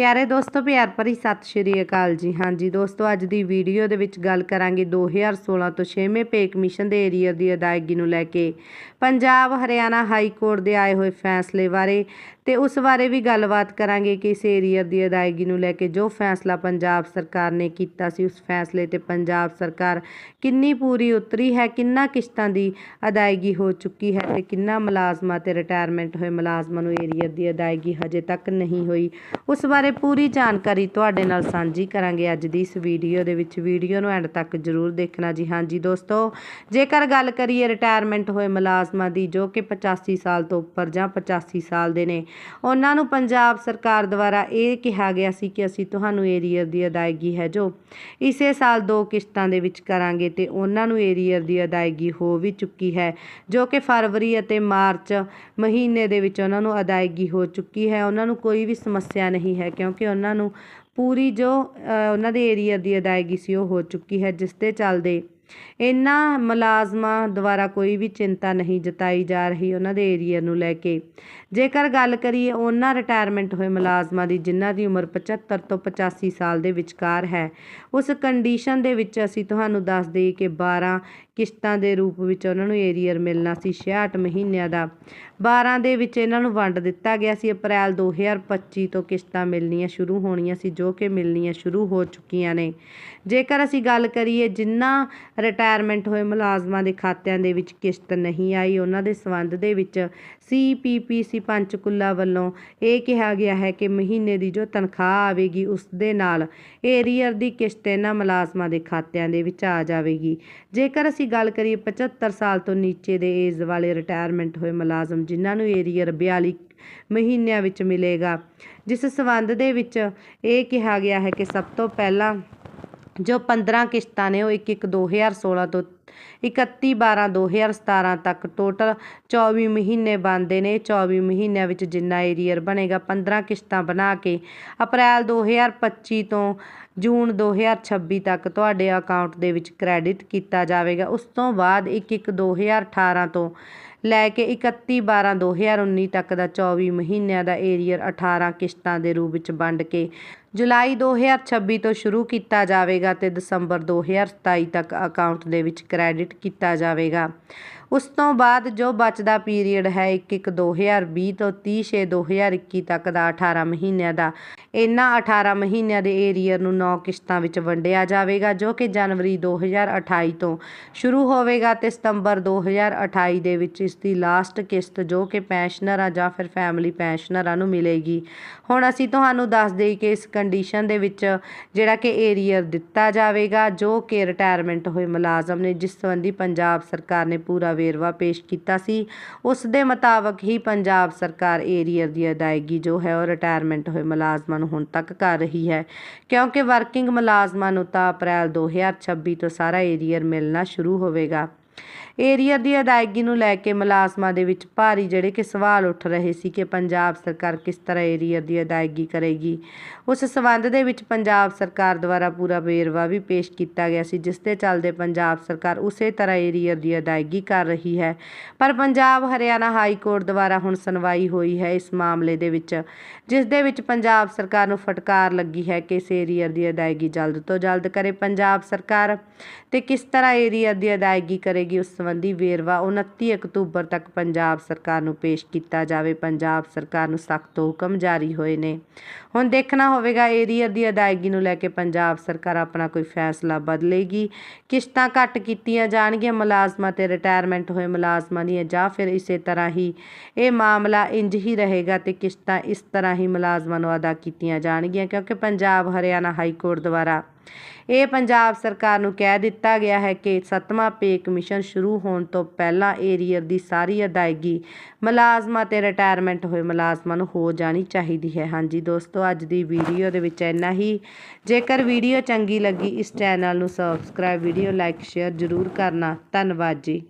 ਪਿਆਰੇ ਦੋਸਤੋ, ਪਿਆਰ ਭਰੀ ਸਤਿ ਸ਼੍ਰੀ ਅਕਾਲ ਜੀ। ਹਾਂਜੀ ਦੋਸਤੋ, ਅੱਜ ਦੀ ਵੀਡੀਓ ਦੇ ਵਿੱਚ ਗੱਲ ਕਰਾਂਗੇ 2016 ਤੋਂ 6ਵੇਂ ਪੇ ਕਮਿਸ਼ਨ ਦੇ ਏਰੀਅਰ ਦੀ ਅਦਾਇਗੀ ਨੂੰ ਲੈ ਕੇ। ਪੰਜਾਬ, ਹਰਿਆਣਾ ਹਾਈ ਕੋਰਟ ਦੇ ਆਏ ਹੋਏ ਫੈਸਲੇ ਬਾਰੇ ਤੇ ਉਸ ਬਾਰੇ ਵੀ ਗੱਲਬਾਤ ਕਰਾਂਗੇ ਕਿ ਇਸ ਏਰੀਅਰ ਦੀ ਅਦਾਇਗੀ ਨੂੰ ਲੈ ਕੇ ਜੋ ਫੈਸਲਾ ਪੰਜਾਬ ਸਰਕਾਰ ਨੇ ਕੀਤਾ ਸੀ, ਉਸ ਫੈਸਲੇ ਤੇ ਪੰਜਾਬ ਸਰਕਾਰ ਕਿੰਨੀ ਪੂਰੀ ਉਤਰੀ ਹੈ, ਕਿੰਨਾ ਕਿਸ਼ਤਾਂ ਦੀ ਅਦਾਇਗੀ ਹੋ ਚੁੱਕੀ ਹੈ ਤੇ ਕਿੰਨਾ ਮੁਲਾਜ਼ਮਾਂ ਤੇ ਰਿਟਾਇਰਮੈਂਟ ਹੋਏ ਮੁਲਾਜ਼ਮਾਂ ਨੂੰ ਏਰੀਅਰ ਦੀ ਅਦਾਇਗੀ ਹਜੇ ਤੱਕ ਨਹੀਂ ਹੋਈ, ਉਸ ਬਾਰੇ ਪੂਰੀ ਜਾਣਕਾਰੀ ਤੁਹਾਡੇ ਨਾਲ ਸਾਂਝੀ ਕਰਾਂਗੇ ਅੱਜ ਦੀ ਇਸ ਵੀਡੀਓ ਦੇ ਵਿੱਚ। ਵੀਡੀਓ ਨੂੰ ਐਂਡ ਤੱਕ ਜ਼ਰੂਰ ਦੇਖਣਾ ਜੀ। ਹਾਂਜੀ ਦੋਸਤੋ, ਜੇਕਰ ਗੱਲ ਕਰੀਏ ਰਿਟਾਇਰਮੈਂਟ ਹੋਏ ਮੁਲਾਜ਼ਮਾਂ ਦੀ, ਜੋ ਕਿ 85 ਸਾਲ ਤੋਂ ਉੱਪਰ ਜਾਂ 85 ਸਾਲ ਦੇ ਨੇ, ਉਹਨਾਂ ਨੂੰ ਪੰਜਾਬ ਸਰਕਾਰ ਦੁਆਰਾ ਇਹ ਕਿਹਾ ਗਿਆ ਸੀ ਕਿ ਅਸੀਂ ਤੁਹਾਨੂੰ ਏਰੀਅਰ ਦੀ ਅਦਾਇਗੀ ਹੈ ਜੋ ਇਸੇ ਸਾਲ ਦੋ ਕਿਸ਼ਤਾਂ ਦੇ ਵਿੱਚ ਕਰਾਂਗੇ ਤੇ ਉਹਨਾਂ ਨੂੰ ਏਰੀਅਰ ਦੀ ਅਦਾਇਗੀ ਹੋ ਵੀ ਚੁੱਕੀ ਹੈ, ਜੋ ਕਿ ਫਰਵਰੀ ਅਤੇ ਮਾਰਚ ਮਹੀਨੇ ਦੇ ਵਿੱਚ ਉਹਨਾਂ ਨੂੰ ਅਦਾਇਗੀ ਹੋ ਚੁੱਕੀ ਹੈ। ਉਹਨਾਂ ਨੂੰ ਕੋਈ ਵੀ ਸਮੱਸਿਆ ਨਹੀਂ ਹੈ ਕਿਉਂਕਿ ਉਹਨਾਂ ਨੂੰ ਪੂਰੀ ਜੋ ਅ, ਉਹਨਾਂ ਦੇ ਏਰੀਅਰ ਦੀ ਅਦਾਇਗੀ ਸੀ ਉਹ ਹੋ ਚੁੱਕੀ ਹੈ ਜਿਸ ਦੇ ਚੱਲਦੇ ਇਹਨਾਂ ਮੁਲਾਜ਼ਮਾਂ ਦੁਆਰਾ ਕੋਈ ਵੀ ਚਿੰਤਾ ਨਹੀਂ ਜਤਾਈ ਜਾ ਰਹੀ ਉਹਨਾਂ ਦੇ ਏਰੀਆ ਨੂੰ ਲੈ ਕੇ। ਜੇਕਰ ਗੱਲ ਕਰੀਏ ਉਹਨਾਂ ਰਿਟਾਇਰਮੈਂਟ ਹੋਏ ਮੁਲਾਜ਼ਮਾਂ ਦੀ, ਜਿਨ੍ਹਾਂ ਦੀ ਉਮਰ 75 ਤੋਂ 85 ਸਾਲ ਦੇ ਵਿਚਕਾਰ ਹੈ, ਉਸ ਕੰਡੀਸ਼ਨ ਦੇ ਵਿੱਚ ਅਸੀਂ ਤੁਹਾਨੂੰ ਦੱਸ ਦੇਈਏ ਕਿ 12 ਕਿਸ਼ਤਾਂ ਦੇ ਰੂਪ ਵਿੱਚ ਉਹਨਾਂ ਨੂੰ ਏਰੀਅਰ ਮਿਲਣਾ ਸੀ 66 ਮਹੀਨਿਆਂ ਦਾ। 12 ਦੇ ਵਿੱਚ ਇਹਨਾਂ ਨੂੰ ਵੰਡ ਦਿੱਤਾ ਗਿਆ ਸੀ। ਅਪ੍ਰੈਲ 2025 ਤੋਂ ਕਿਸ਼ਤਾਂ ਮਿਲਣੀਆਂ ਸ਼ੁਰੂ ਹੋਣੀਆਂ ਸੀ, ਜੋ ਕਿ ਮਿਲਣੀਆਂ ਸ਼ੁਰੂ ਹੋ ਚੁੱਕੀਆਂ ਨੇ। ਜੇਕਰ ਅਸੀਂ ਗੱਲ ਕਰੀਏ ਜਿਨ੍ਹਾਂ ਰਿਟਾਇਰਮੈਂਟ ਹੋਏ ਮੁਲਾਜ਼ਮਾਂ ਦੇ ਖਾਤਿਆਂ ਦੇ ਵਿੱਚ ਕਿਸ਼ਤ ਨਹੀਂ ਆਈ। ਉਹਨਾਂ ਦੇ ਸੰਬੰਧ ਦੇ ਵਿੱਚ ਸੀਪੀਪੀਸੀ ਪੰਚਕੁਲਾ ਵੱਲੋਂ ਇਹ ਕਿਹਾ ਗਿਆ ਹੈ ਕਿ ਮਹੀਨੇ ਦੀ ਜੋ ਤਨਖਾਹ ਆਵੇਗੀ, ਉਸ ਦੇ ਨਾਲ ਏਰੀਅਰ ਦੀ ਕਿਸ਼ਤ ਇਹਨਾਂ ਮੁਲਾਜ਼ਮਾਂ ਦੇ ਖਾਤਿਆਂ ਦੇ ਵਿੱਚ ਆ ਜਾਵੇਗੀ। ਜੇਕਰ ਅਸੀਂ ਗੱਲ ਕਰੀਏ 75 ਸਾਲ ਤੋਂ ਨੀਚੇ ਦੇ ਏਜ ਵਾਲੇ ਰਿਟਾਇਰਮੈਂਟ ਹੋਏ ਮੁਲਾਜ਼ਮ, ਜਿਨ੍ਹਾਂ ਨੂੰ ਏਰੀਅਰ 42 ਮਹੀਨਿਆਂ ਵਿੱਚ ਮਿਲੇਗਾ, ਜਿਸ ਸੰਬੰਧ ਦੇ ਵਿੱਚ ਇਹ ਕਿਹਾ ਗਿਆ ਹੈ ਕਿ ਸਭ ਤੋਂ ਪਹਿਲਾਂ ਜੋ 15 ਕਿਸ਼ਤਾਂ ਨੇ, ਉਹ 1 1 2016 ਤੋਂ 31 12 2017 ਤੱਕ ਟੋਟਲ 24 ਮਹੀਨੇ ਬਣਦੇ ਨੇ। 24 ਮਹੀਨਿਆਂ ਵਿੱਚ ਜਿੰਨਾ ਏਰੀਅਰ ਬਣੇਗਾ 15 ਕਿਸ਼ਤਾਂ ਬਣਾ ਕੇ ਅਪ੍ਰੈਲ 2025 ਤੋਂ ਜੂਨ 2026 ਤੱਕ ਤੁਹਾਡੇ ਅਕਾਊਂਟ ਦੇ ਵਿੱਚ ਕ੍ਰੈਡਿਟ ਕੀਤਾ ਜਾਵੇਗਾ। ਉਸ ਤੋਂ ਬਾਅਦ 1 1 2018 ਤੋਂ ਲੈ ਕੇ 31 12 2019 ਤੱਕ ਦਾ 24 ਮਹੀਨਿਆਂ ਦਾ ਏਰੀਅਰ 18 ਕਿਸ਼ਤਾਂ ਦੇ ਰੂਪ ਵਿੱਚ ਵੰਡ ਕੇ ਜੁਲਾਈ 2026 ਤੋਂ ਸ਼ੁਰੂ ਕੀਤਾ ਜਾਵੇਗਾ ਤੇ ਦਸੰਬਰ 2027 ਤੱਕ ਅਕਾਊਂਟ ਦੇ ਵਿੱਚ ਕ੍ਰੈਡਿਟ ਕੀਤਾ ਜਾਵੇਗਾ। ਉਸ ਤੋਂ ਬਾਅਦ ਜੋ ਬਚਦਾ ਪੀਰੀਅਡ ਹੈ 1 1 2020 ਤੋਂ 30 6 2021 ਤੱਕ ਦਾ 18 ਮਹੀਨਿਆਂ ਦਾ, ਇਹਨਾਂ 18 ਮਹੀਨਿਆਂ ਦੇ ਏਰੀਅਰ ਨੂੰ 9 ਕਿਸ਼ਤਾਂ ਵਿੱਚ ਵੰਡਿਆ ਜਾਵੇਗਾ, ਜੋ ਕਿ ਜਨਵਰੀ 2028 ਤੋਂ ਸ਼ੁਰੂ ਹੋਵੇਗਾ ਤੇ ਸਤੰਬਰ 2028 ਦੇ ਵਿੱਚ ਇਸ ਦੀ ਲਾਸਟ ਕਿਸ਼ਤ ਜੋ ਕਿ ਪੈਨਸ਼ਨਰਾਂ ਜਾਂ ਫਿਰ ਫੈਮਿਲੀ ਪੈਨਸ਼ਨਰਾਂ ਨੂੰ ਮਿਲੇਗੀ। ਹੁਣ ਅਸੀਂ ਤੁਹਾਨੂੰ ਦੱਸ ਦੇਈ ਕਿ ਇਸ ਕੰਡੀਸ਼ਨ ਦੇ ਵਿੱਚ ਜਿਹੜਾ ਕਿ ਏਰੀਅਰ ਦਿੱਤਾ ਜਾਵੇਗਾ, ਜੋ ਕਿ ਰਿਟਾਇਰਮੈਂਟ ਹੋਏ ਮੁਲਾਜ਼ਮ ਨੇ, ਜਿਸ ਸੰਬੰਧੀ ਪੰਜਾਬ ਸਰਕਾਰ ਨੇ ਪੂਰਾ ਵੇਰਵਾ ਪੇਸ਼ ਕੀਤਾ ਸੀ, ਉਸ ਦੇ ਮੁਤਾਬਕ ਹੀ ਪੰਜਾਬ ਸਰਕਾਰ ਏਰੀਅਰ ਦੀ ਅਦਾਇਗੀ ਜੋ ਹੈ ਉਹ ਰਿਟਾਇਰਮੈਂਟ ਹੋਏ ਮੁਲਾਜ਼ਮਾਂ ਨੂੰ ਹੁਣ ਤੱਕ ਕਰ ਰਹੀ ਹੈ। ਕਿਉਂਕਿ ਵਰਕਿੰਗ ਮੁਲਾਜ਼ਮਾਂ ਨੂੰ ਤਾਂ ਅਪ੍ਰੈਲ 2026 ਤੋਂ ਸਾਰਾ ਏਰੀਅਰ ਮਿਲਣਾ ਸ਼ੁਰੂ ਹੋਵੇਗਾ। ਏਰੀਅਰ ਦੀ ਅਦਾਇਗੀ ਨੂੰ ਲੈ ਕੇ ਮੁਲਾਜ਼ਮਾਂ ਦੇ ਵਿੱਚ ਭਾਰੀ ਜਿਹੜੇ ਕਿ ਸਵਾਲ ਉੱਠ ਰਹੇ ਸੀ ਕਿ ਪੰਜਾਬ ਸਰਕਾਰ ਕਿਸ ਤਰ੍ਹਾਂ ਏਰੀਅਰ ਦੀ ਅਦਾਇਗੀ ਕਰੇਗੀ। ਉਸ ਸਬੰਧ ਦੇ ਵਿੱਚ ਪੰਜਾਬ ਸਰਕਾਰ ਦੁਆਰਾ ਪੂਰਾ ਵੇਰਵਾ ਵੀ ਪੇਸ਼ ਕੀਤਾ ਗਿਆ ਸੀ, ਜਿਸ ਦੇ ਚੱਲਦੇ ਪੰਜਾਬ ਸਰਕਾਰ ਉਸੇ ਤਰ੍ਹਾਂ ਏਰੀਅਰ ਦੀ ਅਦਾਇਗੀ ਕਰ ਰਹੀ ਹੈ। ਪਰ ਪੰਜਾਬ ਹਰਿਆਣਾ ਹਾਈ ਕੋਰਟ ਦੁਆਰਾ ਹੁਣ ਸੁਣਵਾਈ ਹੋਈ ਹੈ ਇਸ ਮਾਮਲੇ ਦੇ ਵਿੱਚ, ਜਿਸ ਦੇ ਵਿੱਚ ਪੰਜਾਬ ਸਰਕਾਰ ਨੂੰ ਫਟਕਾਰ ਲੱਗੀ ਹੈ ਕਿ ਇਸ ਏਰੀਅਰ ਦੀ ਅਦਾਇਗੀ ਜਲਦ ਤੋਂ ਜਲਦ ਕਰੇ ਪੰਜਾਬ ਸਰਕਾਰ ਤੇ ਕਿਸ ਤਰ੍ਹਾਂ ਏਰੀਅਰ ਦੀ ਅਦਾਇਗੀ ਕਰੇਗੀ। ਉਸ ਸੰਬੰਧੀ ਵੇਰਵਾ 29 ਅਕਤੂਬਰ ਤੱਕ ਪੰਜਾਬ ਸਰਕਾਰ ਨੂੰ ਪੇਸ਼ ਕੀਤਾ ਜਾਵੇ। ਪੰਜਾਬ ਸਰਕਾਰ ਨੂੰ ਸਖਤ ਹੁਕਮ ਜਾਰੀ ਹੋਏ ਨੇ। ਹੁਣ ਦੇਖਣਾ ਹੋਵੇਗਾ ਏਰੀਅਰ ਦੀ ਅਦਾਇਗੀ ਨੂੰ ਲੈ ਕੇ ਪੰਜਾਬ ਸਰਕਾਰ ਆਪਣਾ ਕੋਈ ਫੈਸਲਾ ਬਦਲੇਗੀ। ਕਿਸ਼ਤਾਂ ਘੱਟ ਕੀਤੀਆਂ ਜਾਣਗੀਆਂ ਮੁਲਾਜ਼ਮਾਂ ਤੇ ਰਿਟਾਇਰਮੈਂਟ ਹੋਏ ਮੁਲਾਜ਼ਮਾਂ ਦੀਆਂ, ਜਾਂ ਫਿਰ ਇਸੇ ਤਰ੍ਹਾਂ ਹੀ ਇਹ ਮਾਮਲਾ ਇੰਜ ਹੀ ਰਹੇਗਾ ਤੇ ਕਿਸ਼ਤਾਂ ਇਸ ਤਰ੍ਹਾਂ ਹੀ ਮੁਲਾਜ਼ਮਾਂ ਨੂੰ ਅਦਾ ਕੀਤੀਆਂ ਜਾਣਗੀਆਂ, ਕਿਉਂਕਿ ਪੰਜਾਬ ਹਰਿਆਣਾ ਹਾਈ ਕੋਰਟ ਦੁਆਰਾ ਇਹ ਪੰਜਾਬ ਸਰਕਾਰ ਨੂੰ ਕਹਿ ਦਿੱਤਾ ਗਿਆ ਹੈ ਕਿ ਸੱਤਵਾਂ ਪੇ ਕਮਿਸ਼ਨ ਸ਼ੁਰੂ ਹੋਣ ਤੋਂ ਪਹਿਲਾਂ ਏਰੀਅਰ ਦੀ ਸਾਰੀ ਅਦਾਇਗੀ ਮੁਲਾਜ਼ਮਾਂ ਤੇ ਰਿਟਾਇਰਮੈਂਟ ਹੋਏ ਮੁਲਾਜ਼ਮਾਂ ਨੂੰ ਹੋ ਜਾਣੀ ਚਾਹੀਦੀ ਹੈ। ਹਾਂਜੀ ਦੋਸਤੋ, ਅੱਜ ਦੀ ਵੀਡੀਓ ਦੇ ਵਿੱਚ ਇੰਨਾ ਹੀ। ਜੇਕਰ ਵੀਡੀਓ ਚੰਗੀ ਲੱਗੀ, ਇਸ ਚੈਨਲ ਨੂੰ ਸਬਸਕ੍ਰਾਈਬ ਵੀਡੀਓ ਲਾਈਕ ਸ਼ੇਅਰ ਜ਼ਰੂਰ ਕਰਨਾ। ਧੰਨਵਾਦ ਜੀ।